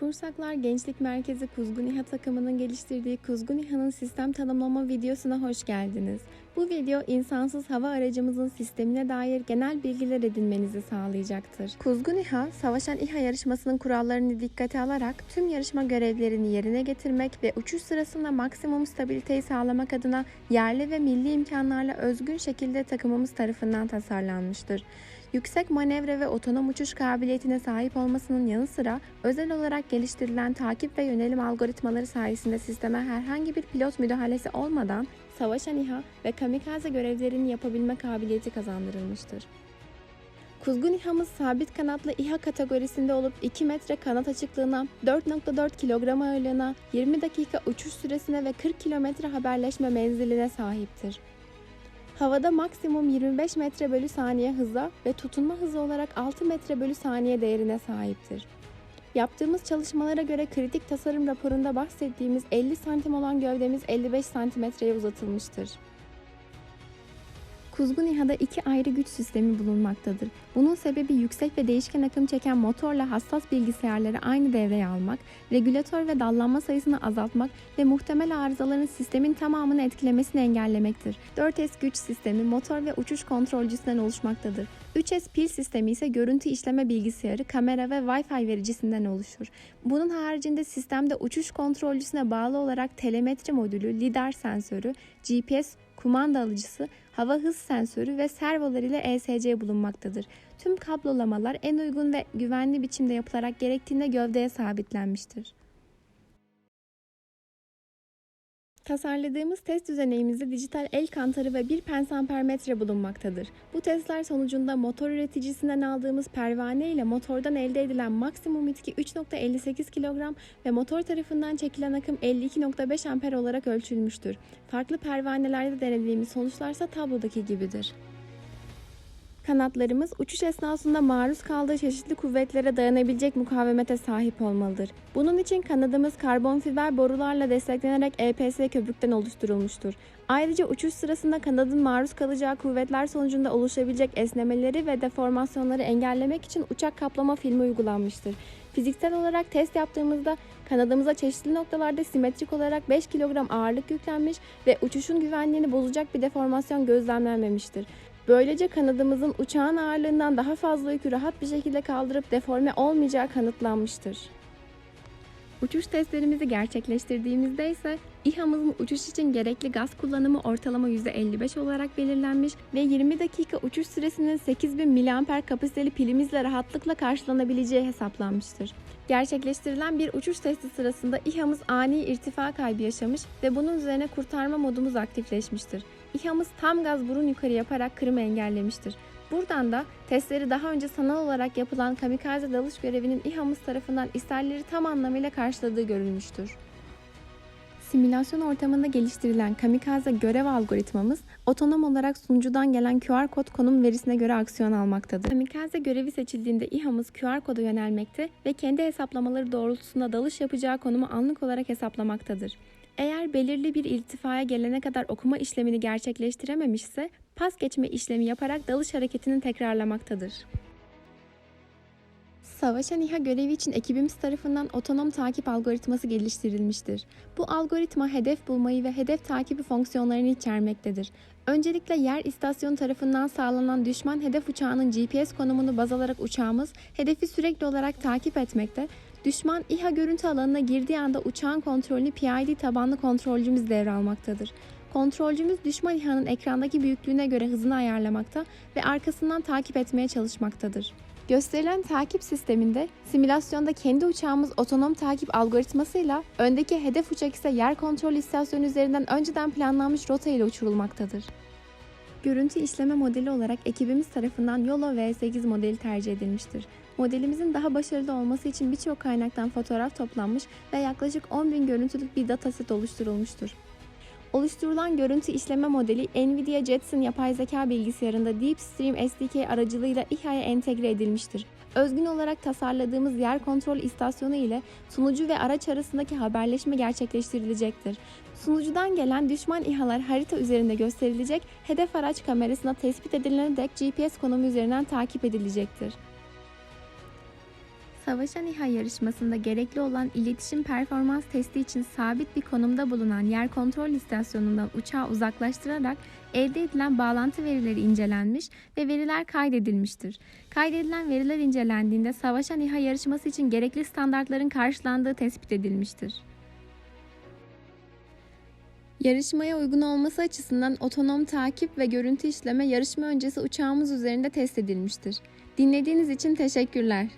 Pursaklar Gençlik Merkezi Kuzgun İHA takımının geliştirdiği Kuzgun İHA'nın sistem tanımlama videosuna hoş geldiniz. Bu video insansız hava aracımızın sistemine dair genel bilgiler edinmenizi sağlayacaktır. Kuzgun İHA, Savaşan İHA yarışmasının kurallarını dikkate alarak tüm yarışma görevlerini yerine getirmek ve uçuş sırasında maksimum stabiliteyi sağlamak adına yerli ve milli imkanlarla özgün şekilde takımımız tarafından tasarlanmıştır. Yüksek manevra ve otonom uçuş kabiliyetine sahip olmasının yanı sıra özel olarak geliştirilen takip ve yönelim algoritmaları sayesinde sisteme herhangi bir pilot müdahalesi olmadan savaşan İHA ve kamikaze görevlerini yapabilme kabiliyeti kazandırılmıştır. Kuzgun İHA'mız sabit kanatlı İHA kategorisinde olup 2 metre kanat açıklığına, 4.4 kilogram ağırlığına, 20 dakika uçuş süresine ve 40 kilometre haberleşme menziline sahiptir. Havada maksimum 25 metre bölü saniye hıza ve tutunma hızı olarak 6 metre bölü saniye değerine sahiptir. Yaptığımız çalışmalara göre kritik tasarım raporunda bahsettiğimiz 50 santim olan gövdemiz 55 santimetreye uzatılmıştır. Kuzgun İHA'da iki ayrı güç sistemi bulunmaktadır. Bunun sebebi yüksek ve değişken akım çeken motorla hassas bilgisayarları aynı devreye almak, regülatör ve dallanma sayısını azaltmak ve muhtemel arızaların sistemin tamamını etkilemesini engellemektir. 4S güç sistemi motor ve uçuş kontrolcüsünden oluşmaktadır. 3S pil sistemi ise görüntü işleme bilgisayarı, kamera ve Wi-Fi vericisinden oluşur. Bunun haricinde sistemde uçuş kontrolcüsüne bağlı olarak telemetri modülü, lidar sensörü, GPS kumanda alıcısı, hava hız sensörü ve servolar ile ESC bulunmaktadır. Tüm kablolamalar en uygun ve güvenli biçimde yapılarak gerektiğinde gövdeye sabitlenmiştir. Tasarladığımız test düzeneğimizde dijital el kantarı ve bir pensampermetre bulunmaktadır. Bu testler sonucunda motor üreticisinden aldığımız pervane ile motordan elde edilen maksimum itki 3.58 kilogram ve motor tarafından çekilen akım 52.5 amper olarak ölçülmüştür. Farklı pervanelerde denediğimiz sonuçlarsa tablodaki gibidir. Kanatlarımız uçuş esnasında maruz kaldığı çeşitli kuvvetlere dayanabilecek mukavemete sahip olmalıdır. Bunun için kanadımız karbon fiber borularla desteklenerek EPS köpükten oluşturulmuştur. Ayrıca uçuş sırasında kanadın maruz kalacağı kuvvetler sonucunda oluşabilecek esnemeleri ve deformasyonları engellemek için uçak kaplama filmi uygulanmıştır. Fiziksel olarak test yaptığımızda kanadımıza çeşitli noktalarda simetrik olarak 5 kilogram ağırlık yüklenmiş ve uçuşun güvenliğini bozacak bir deformasyon gözlemlenmemiştir. Böylece kanadımızın uçağın ağırlığından daha fazla yükü rahat bir şekilde kaldırıp deforme olmayacağı kanıtlanmıştır. Uçuş testlerimizi gerçekleştirdiğimizde ise İHA'mızın uçuş için gerekli gaz kullanımı ortalama %55 olarak belirlenmiş ve 20 dakika uçuş süresinin 8000 mAh kapasiteli pilimizle rahatlıkla karşılanabileceği hesaplanmıştır. Gerçekleştirilen bir uçuş testi sırasında İHA'mız ani irtifa kaybı yaşamış ve bunun üzerine kurtarma modumuz aktifleşmiştir. İHA'mız tam gaz burun yukarı yaparak kırımı engellemiştir. Buradan da testleri daha önce sanal olarak yapılan kamikaze dalış görevinin İHA'mız tarafından isterleri tam anlamıyla karşıladığı görülmüştür. Simülasyon ortamında geliştirilen kamikaze görev algoritmamız otonom olarak sunucudan gelen QR kod konum verisine göre aksiyon almaktadır. Kamikaze görevi seçildiğinde İHA'mız QR koda yönelmekte ve kendi hesaplamaları doğrultusunda dalış yapacağı konumu anlık olarak hesaplamaktadır. Eğer belirli bir irtifaya gelene kadar okuma işlemini gerçekleştirememişse pas geçme işlemi yaparak dalış hareketini tekrarlamaktadır. Savaşan İHA görevi için ekibimiz tarafından otonom takip algoritması geliştirilmiştir. Bu algoritma hedef bulmayı ve hedef takibi fonksiyonlarını içermektedir. Öncelikle yer istasyonu tarafından sağlanan düşman hedef uçağının GPS konumunu baz alarak uçağımız hedefi sürekli olarak takip etmekte Düşman İHA görüntü alanına girdiği anda uçağın kontrolünü PID tabanlı kontrolcümüz devralmaktadır. Kontrolcümüz düşman İHA'nın ekrandaki büyüklüğüne göre hızını ayarlamakta ve arkasından takip etmeye çalışmaktadır. Gösterilen takip sisteminde simülasyonda kendi uçağımız otonom takip algoritmasıyla öndeki hedef uçak ise yer kontrol istasyonu üzerinden önceden planlanmış rota ile uçurulmaktadır. Görüntü işleme modeli olarak ekibimiz tarafından YOLO V8 modeli tercih edilmiştir. Modelimizin daha başarılı olması için birçok kaynaktan fotoğraf toplanmış ve yaklaşık 10.000 görüntülük bir dataset oluşturulmuştur. Oluşturulan görüntü işleme modeli Nvidia Jetson yapay zeka bilgisayarında DeepStream SDK aracılığıyla İHA'ya entegre edilmiştir. Özgün olarak tasarladığımız yer kontrol istasyonu ile sunucu ve araç arasındaki haberleşme gerçekleştirilecektir. Sunucudan gelen düşman İHA'lar harita üzerinde gösterilecek, hedef araç kamerasına tespit edilene dek GPS konumu üzerinden takip edilecektir. Savaşan İHA yarışmasında gerekli olan iletişim performans testi için sabit bir konumda bulunan yer kontrol istasyonundan uçağı uzaklaştırarak elde edilen bağlantı verileri incelenmiş ve veriler kaydedilmiştir. Kaydedilen veriler incelendiğinde Savaşan İHA yarışması için gerekli standartların karşılandığı tespit edilmiştir. Yarışmaya uygun olması açısından otonom takip ve görüntü işleme yarışma öncesi uçağımız üzerinde test edilmiştir. Dinlediğiniz için teşekkürler.